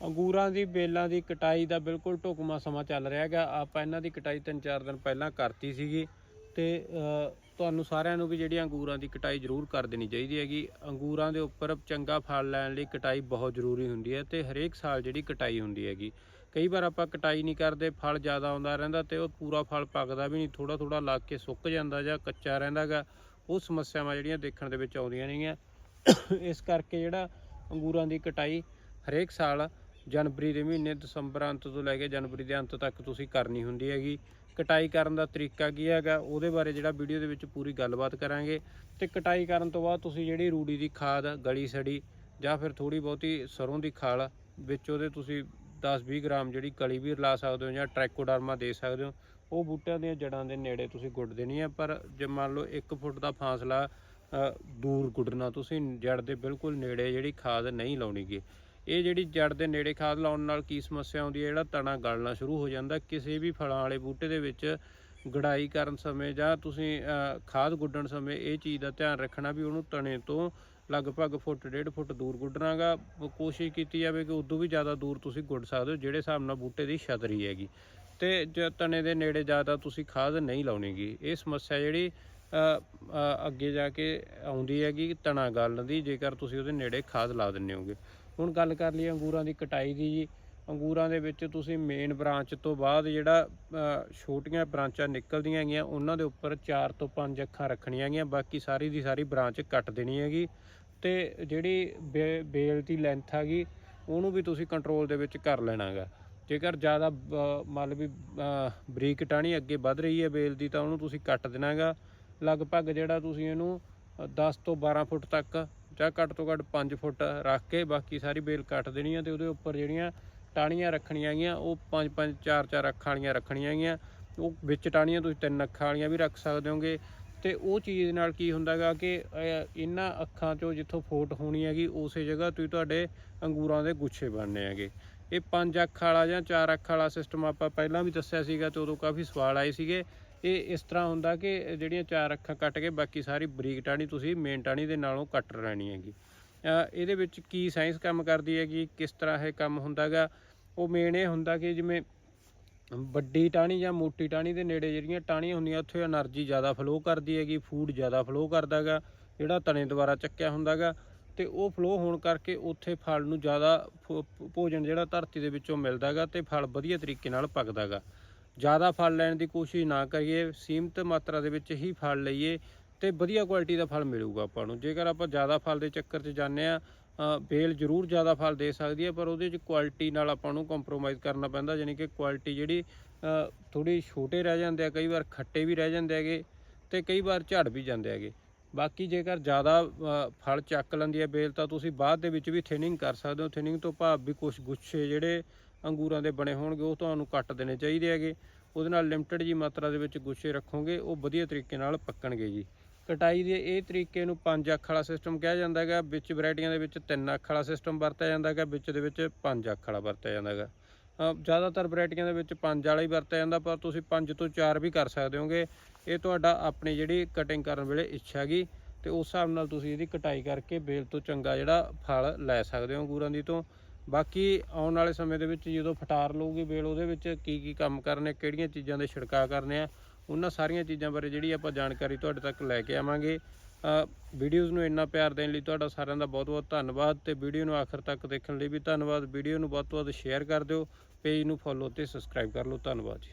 ਅੰਗੂਰਾਂ ਦੀ, ਬੇਲਾਂ ਦੀ ਕਟਾਈ ਦਾ ਬਿਲਕੁਲ ਢੁਕਮਾ ਸਮਾਂ ਚੱਲ ਰਿਹਾ ਹੈਗਾ। ਆਪਾਂ ਇਹਨਾਂ ਦੀ ਕਟਾਈ 3-4 ਦਿਨ ਪਹਿਲਾਂ ਕਰਤੀ ਸੀਗੀ ਤੇ ਤੁਹਾਨੂੰ ਸਾਰਿਆਂ ਨੂੰ ਵੀ ਜਿਹੜੀ ਅੰਗੂਰਾਂ ਦੀ ਕਟਾਈ ਜ਼ਰੂਰ ਕਰ ਦੇਣੀ ਚਾਹੀਦੀ ਹੈਗੀ। ਅੰਗੂਰਾਂ ਦੇ ਉੱਪਰ ਚੰਗਾ ਫਲ ਲੈਣ ਲਈ ਕਟਾਈ ਬਹੁਤ ਜ਼ਰੂਰੀ ਹੁੰਦੀ ਹੈ ਤੇ ਹਰੇਕ ਸਾਲ ਜਿਹੜੀ ਕਟਾਈ ਹੁੰਦੀ ਹੈਗੀ। ਕਈ ਵਾਰ ਆਪਾਂ ਕਟਾਈ ਨਹੀਂ ਕਰਦੇ, ਫਲ ਜ਼ਿਆਦਾ ਆਉਂਦਾ ਰਹਿੰਦਾ ਤੇ ਉਹ ਪੂਰਾ ਫਲ ਪੱਕਦਾ ਵੀ ਨਹੀਂ ਥੋੜਾ ਥੋੜਾ ਲੱਗ ਕੇ ਸੁੱਕ ਜਾਂਦਾ ਜਾਂ ਕੱਚਾ ਰਹਿੰਦਾਗਾ ਉਹ ਸਮੱਸਿਆਵਾਂ ਜਿਹੜੀਆਂ ਦੇਖਣ ਦੇ ਵਿੱਚ ਆਉਂਦੀਆਂ ਨੇਗੀਆਂ। ਇਸ ਕਰਕੇ ਜਿਹੜਾ ਅੰਗੂਰਾਂ ਦੀ ਕਟਾਈ ਹਰੇਕ ਸਾਲ ਜਨਵਰੀ ਦੇ ਮਹੀਨੇ ਦਸੰਬਰ ਅੰਤ ਤੋਂ ਲੈ ਕੇ ਜਨਵਰੀ ਦੇ ਅੰਤ ਤੱਕ ਤੁਸੀਂ ਕਰਨੀ ਹੁੰਦੀ ਹੈਗੀ। ਕਟਾਈ ਕਰਨ ਦਾ ਤਰੀਕਾ ਕੀ ਹੈਗਾ, ਉਹਦੇ ਬਾਰੇ ਜਿਹੜਾ ਵੀਡੀਓ ਦੇ ਵਿੱਚ ਪੂਰੀ ਗੱਲਬਾਤ ਕਰਾਂਗੇ। ਤੇ ਕਟਾਈ ਕਰਨ ਤੋਂ ਬਾਅਦ ਤੁਸੀਂ ਜਿਹੜੀ ਰੂੜੀ ਦੀ ਖਾਦ, ਗਲੀ ਸੜੀ ਜਾਂ ਫਿਰ ਥੋੜੀ ਬਹੁਤੀ ਸਰੋਂ ਦੀ ਖਾਲ ਵਿੱਚ ਉਹਦੇ ਤੁਸੀਂ 10-20 ਗ੍ਰਾਮ ਜਿਹੜੀ ਕਲੀ ਵੀ ਰਲਾ ਸਕਦੇ ਹੋ ਜਾਂ ਟ੍ਰੈਕੋਡਰਮਾ ਦੇ ਸਕਦੇ ਹੋ, ਉਹ ਬੂਟਿਆਂ ਦੀਆਂ ਜੜਾਂ ਦੇ ਨੇੜੇ ਤੁਸੀਂ ਗੁੱਡ ਦੇਣੀ ਹੈ। ਪਰ ਜੇ ਮੰਨ ਲਓ 1 ਫੁੱਟ ਦਾ ਫਾਸਲਾ ਦੂਰ ਗੁੱਡਣਾ ਤੁਸੀਂ ਜੜ ਦੇ ਬਿਲਕੁਲ ਨੇੜੇ ਜਿਹੜੀ ਖਾਦ ਨਹੀਂ ਲਾਉਣੀਗੀ ਇਹ ਜਿਹੜੀ ਜੜ ਦੇ ਨੇੜੇ ਖਾਦ ਲਾਉਣ ਨਾਲ ਕੀ ਸਮੱਸਿਆ ਆਉਂਦੀ ਹੈ? ਜਿਹੜਾ ਤਣਾ ਗਲਣਾ ਸ਼ੁਰੂ ਹੋ ਜਾਂਦਾ, ਕਿਸੇ ਵੀ ਫਲਾਂ ਵਾਲੇ ਬੂਟੇ ਦੇ ਵਿੱਚ ਗੜਾਈ ਕਰਨ ਸਮੇਂ ਜਾਂ ਤੁਸੀਂ ਖਾਦ ਗੁੱਡਣ ਸਮੇਂ ਇਹ ਚੀਜ਼ ਦਾ ਧਿਆਨ ਰੱਖਣਾ ਵੀ ਉਹਨੂੰ ਤਣੇ ਤੋਂ ਲਗਭਗ ਫੁੱਟ, ਡੇਢ ਫੁੱਟ ਦੂਰ ਗੁੱਡਣਾਗਾ। ਕੋਸ਼ਿਸ਼ ਕੀਤੀ ਜਾਵੇ ਕਿ ਉਦੋਂ ਵੀ ਜ਼ਿਆਦਾ ਦੂਰ ਤੁਸੀਂ ਗੁੱਡ ਸਕਦੇ ਹੋ, ਜਿਹੜੇ ਹਿਸਾਬ ਨਾਲ ਬੂਟੇ ਦੀ ਛਤਰੀ ਹੈਗੀ। ਤੇ ਜੇ ਤਣੇ ਦੇ ਨੇੜੇ ਜ਼ਿਆਦਾ ਤੁਸੀਂ ਖਾਦ ਨਹੀਂ ਲਾਉਣੀਗੀ, ਇਹ ਸਮੱਸਿਆ ਜਿਹੜੀ ਅੱਗੇ ਜਾ ਕੇ ਆਉਂਦੀ ਹੈਗੀ ਤਣਾ ਗਲਣ ਦੀ, ਜੇਕਰ ਤੁਸੀਂ ਉਹਦੇ ਨੇੜੇ ਖਾਦ ਲਾ ਦਿੰਦੇ ਹੋਗੇ। ਹੁਣ ਗੱਲ ਕਰ ਲਈਏ ਅੰਗੂਰਾਂ ਦੀ ਕਟਾਈ ਦੀ ਜੀ। ਅੰਗੂਰਾਂ ਦੇ ਵਿੱਚ ਤੁਸੀਂ ਮੇਨ ਬ੍ਰਾਂਚ ਤੋਂ ਬਾਅਦ ਜਿਹੜਾ ਛੋਟੀਆਂ ਬ੍ਰਾਂਚਾਂ ਨਿਕਲਦੀਆਂ ਹੈਗੀਆਂ ਉਹਨਾਂ ਦੇ ਉੱਪਰ 4 ਤੋਂ 5 ਅੱਖਾਂ ਰੱਖਣੀਆਂ ਹੈਗੀਆਂ ਬਾਕੀ ਸਾਰੀ ਦੀ ਸਾਰੀ ਬ੍ਰਾਂਚ ਕੱਟ ਦੇਣੀ ਹੈਗੀ। ਤੇ ਜਿਹੜੀ ਬੇ- ਬੇਲ ਦੀ ਲੈਂਥ ਹੈਗੀ ਉਹਨੂੰ ਵੀ ਤੁਸੀਂ ਕੰਟਰੋਲ ਦੇ ਵਿੱਚ ਕਰ ਲੈਣਾਗਾ। ਜੇਕਰ ਜ਼ਿਆਦਾ ਅ, ਮੰਨ ਵੀ ਬਰੀਕ ਟਾਣੀ ਅੱਗੇ ਵੱਧ ਰਹੀ ਹੈ ਬੇਲ ਦੀ ਤਾਂ ਉਹਨੂੰ ਤੁਸੀਂ ਕੱਟ ਦੇਣਾਗਾ। ਲਗਭਗ ਜਿਹੜਾ ਤੁਸੀਂ ਇਹਨੂੰ ਅ, 10 ਤੋਂ 12 ਫੁੱਟ ਤੱਕ ਜਾਂ ਘੱਟ ਤੋਂ ਘੱਟ 5 ਫੁੱਟ ਰੱਖ ਕੇ ਬਾਕੀ ਸਾਰੀ ਬੇਲ ਕੱਟ ਦੇਣੀ ਹੈ ਤੇ ਉਹਦੇ ਉੱਪਰ ਜਿਹੜੀਆਂ ਟਾਹਣੀਆਂ ਰੱਖਣੀਆਂ ਗੀਆਂ ਉਹ 5 5 4 4 ਅੱਖਾਂ ਵਾਲੀਆਂ ਰੱਖਣੀਆਂ ਹੈਗੀਆਂ। ਉਹ ਵਿੱਚ ਟਾਹਣੀਆਂ ਤੁਸੀਂ ਤਿੰਨ ਅੱਖਾਂ ਵਾਲੀਆਂ ਵੀ ਰੱਖ ਸਕਦੇ ਹੋਗੇ। ਤੇ ਉਹ ਚੀਜ਼ ਨਾਲ ਕੀ ਹੁੰਦਾਗਾ ਕਿ ਇਹਨਾਂ ਅੱਖਾਂ ਚੋਂ ਜਿੱਥੋਂ ਫੋਟ ਹੋਣੀ ਹੈਗੀ, ਉਸੇ ਜਗ੍ਹਾ ਤੁਸੀਂ ਤੁਹਾਡੇ ਅੰਗੂਰਾਂ ਦੇ ਗੁੱਛੇ ਬਣਨੇ ਹੈਗੇ। ਇਹ ਪੰਜ ਅੱਖ ਵਾਲਾ ਜਾਂ ਚਾਰ ਅੱਖ ਵਾਲਾ ਸਿਸਟਮ ਆਪਾਂ ਪਹਿਲਾਂ ਵੀ ਦੱਸਿਆ ਸੀਗਾ ਤੇ ਉਦੋਂ ਕਾਫੀ ਸਵਾਲ ਆਏ ਸੀਗੇ। ਇਹ ਇਸ ਤਰ੍ਹਾਂ ਹੁੰਦਾ ਕਿ ਜਿਹੜੀਆਂ ਚਾਰ ਅੱਖਾਂ ਕੱਟ ਕੇ ਬਾਕੀ ਸਾਰੀ ਬਰੀਕ ਟਾਣੀ ਤੁਸੀਂ ਮੇਨ ਟਾਣੀ ਦੇ ਨਾਲੋਂ ਕੱਟ ਰਹਿਣੀ ਹੈਗੀ। ਇਹਦੇ ਵਿੱਚ ਕੀ ਸਾਇੰਸ ਕੰਮ ਕਰਦੀ ਹੈਗੀ, ਕਿਸ ਤਰ੍ਹਾਂ ਇਹ ਕੰਮ ਹੁੰਦਾਗਾ? ਉਹ ਮੇਨ ਇਹ ਹੁੰਦਾ ਕਿ ਜਿਵੇਂ ਵੱਡੀ ਟਾਣੀ ਜਾਂ ਮੋਟੀ ਟਾਣੀ ਦੇ ਨੇੜੇ ਜਿਹੜੀਆਂ ਟਾਣੀਆਂ ਹੁੰਦੀਆਂ, ਉੱਥੇ એનર્ਜੀ ਜ਼ਿਆਦਾ ਫਲੋ ਕਰਦੀ ਹੈਗੀ ਫੂਡ ਜ਼ਿਆਦਾ ਫਲੋ ਕਰਦਾਗਾ, ਜਿਹੜਾ ਤਣੇ ਦੁਆਰਾ ਚੱਕਿਆ ਹੁੰਦਾਗਾ। ਤੇ ਉਹ ਫਲੋ ਹੋਣ ਕਰਕੇ ਉੱਥੇ ਫਲ ਨੂੰ ਜ਼ਿਆਦਾ ਭੋਜਨ ਜਿਹੜਾ ਧਰਤੀ ਦੇ ਵਿੱਚੋਂ ਮਿਲਦਾਗਾ ਤੇ ਫਲ ਵਧੀਆ ਤਰੀਕੇ ਨਾਲ ਪੱਕਦਾਗਾ। ਜ਼ਿਆਦਾ ਫਲ ਲੈਣ ਦੀ ਕੋਸ਼ਿਸ਼ ਨਾ ਕਰੀਏ, ਸੀਮਿਤ ਮਾਤਰਾ ਦੇ ਵਿੱਚ ਹੀ ਫਲ ਲਈਏ ਤੇ ਵਧੀਆ ਕੁਆਲਿਟੀ ਦਾ ਫਲ ਮਿਲੂਗਾ ਆਪਾਂ ਨੂੰ। ਜੇਕਰ ਆਪਾਂ ਜ਼ਿਆਦਾ ਫਲ ਦੇ ਚੱਕਰ 'ਚ ਜਾਂਦੇ ਆ ਬੇਲ ਜ਼ਰੂਰ ਜ਼ਿਆਦਾ ਫਲ ਦੇ ਸਕਦੀ ਹੈ, ਪਰ ਉਹਦੇ 'ਚ ਕੁਆਲਿਟੀ ਨਾਲ ਆਪਾਂ ਨੂੰ ਕੰਪਰੋਮਾਈਜ਼ ਕਰਨਾ ਪੈਂਦਾ, ਯਾਨੀ ਕਿ ਕੁਆਲਿਟੀ ਜਿਹੜੀ ਥੋੜੀ ਛੋਟੇ ਰਹਿ ਜਾਂਦੇ ਆ, ਕਈ ਵਾਰ ਖੱਟੇ ਵੀ ਰਹਿ ਜਾਂਦੇ ਹੈਗੇ ਤੇ ਕਈ ਵਾਰ ਝੜ ਵੀ ਜਾਂਦੇ ਹੈਗੇ। ਬਾਕੀ ਜੇਕਰ ਜ਼ਿਆਦਾ ਫਲ ਚੱਕ ਲੈਂਦੀ ਹੈ ਬੇਲ ਤਾਂ ਤੁਸੀਂ ਬਾਅਦ ਦੇ ਵਿੱਚ ਵੀ ਥਿਨਿੰਗ ਕਰ ਸਕਦੇ ਹੋ। ਥਿਨਿੰਗ ਤੋਂ ਭਾਵ ਵੀ ਕੁਝ ਗੁੱਛੇ ਜਿਹੜੇ ਅੰਗੂਰਾਂ ਦੇ ਬਣੇ ਹੋਣਗੇ, ਉਹ ਤੁਹਾਨੂੰ ਕੱਟ ਦੇਣੇ ਚਾਹੀਦੇ ਹੈਗੇ। ਉਹਦੇ ਨਾਲ ਲਿਮਟਿਡ ਜੀ ਮਾਤਰਾ ਦੇ ਵਿੱਚ ਗੁੱਛੇ ਰੱਖੋਗੇ, ਉਹ ਵਧੀਆ ਤਰੀਕੇ ਨਾਲ ਪੱਕਣਗੇ ਜੀ। ਕਟਾਈ ਦੇ ਇਹ ਤਰੀਕੇ ਨੂੰ ਪੰਜ ਅੱਖ ਵਾਲਾ ਸਿਸਟਮ ਕਿਹਾ ਜਾਂਦਾ ਹੈਗਾ, ਵਿੱਚ ਵੈਰਾਈਟੀਆਂ ਦੇ ਵਿੱਚ ਤਿੰਨ ਅੱਖ ਵਾਲਾ ਸਿਸਟਮ ਵਰਤਿਆ ਜਾਂਦਾ ਹੈਗਾ, ਵਿੱਚ ਦੇ ਵਿੱਚ ਪੰਜ ਅੱਖ ਵਾਲਾ ਵਰਤਿਆ ਜਾਂਦਾ ਹੈਗਾ। ਜ਼ਿਆਦਾਤਰ ਵੈਰਾਈਟੀਆਂ ਦੇ ਵਿੱਚ ਪੰਜ ਵਾਲਾ ਹੀ ਵਰਤਿਆ ਜਾਂਦਾ, ਪਰ ਤੁਸੀਂ ਪੰਜ ਤੋਂ ਚਾਰ ਵੀ ਕਰ ਸਕਦੇ ਹੋਗੇ। ਇਹ ਤੁਹਾਡਾ ਆਪਣੀ ਜਿਹੜੀ ਕਟਿੰਗ ਕਰਨ ਵੇਲੇ ਇੱਛਾ ਹੈਗੀ, ਤੇ ਉਸ ਹਿਸਾਬ ਨਾਲ ਤੁਸੀਂ ਇਹਦੀ ਕਟਾਈ ਕਰਕੇ ਬੇਲ ਤੋਂ ਚੰਗਾ ਜਿਹੜਾ ਫਲ ਲੈ ਸਕਦੇ ਹੋ ਅੰਗੂਰਾਂ ਦੀ ਤੋਂ। ਬਾਕੀ ਆਉਣ ਵਾਲੇ ਸਮੇਂ ਦੇ ਵਿੱਚ ਜਦੋਂ ਫਟਾਰ ਲਊਗੀ ਬੇਲ ਉਹਦੇ ਵਿੱਚ ਕੀ ਕੀ ਕੰਮ ਕਰਨੇ, ਕਿਹੜੀਆਂ ਚੀਜ਼ਾਂ ਦੇ ਛਿੜਕਾਅ ਕਰਨੇ ਆ, ਉਹਨਾਂ ਸਾਰੀਆਂ ਚੀਜ਼ਾਂ ਬਾਰੇ ਜਿਹੜੀ ਆਪਾਂ ਜਾਣਕਾਰੀ ਤੁਹਾਡੇ ਤੱਕ ਲੈ ਕੇ ਆਵਾਂਗੇ। ਵੀਡੀਓਜ਼ ਨੂੰ ਇੰਨਾ ਪਿਆਰ ਦੇਣ ਲਈ ਤੁਹਾਡਾ ਸਾਰਿਆਂ ਦਾ ਬਹੁਤ ਬਹੁਤ ਧੰਨਵਾਦ ਤੇ ਵੀਡੀਓ ਨੂੰ ਆਖਰ ਤੱਕ ਦੇਖਣ ਲਈ ਵੀ ਧੰਨਵਾਦ। ਵੀਡੀਓ ਨੂੰ ਵੱਧ ਤੋਂ ਵੱਧ ਸ਼ੇਅਰ ਕਰ ਦਿਓ, ਪੇਜ ਨੂੰ ਫੋਲੋ ਤੇ ਸਬਸਕ੍ਰਾਈਬ ਕਰ ਲਓ। ਧੰਨਵਾਦ ਜੀ।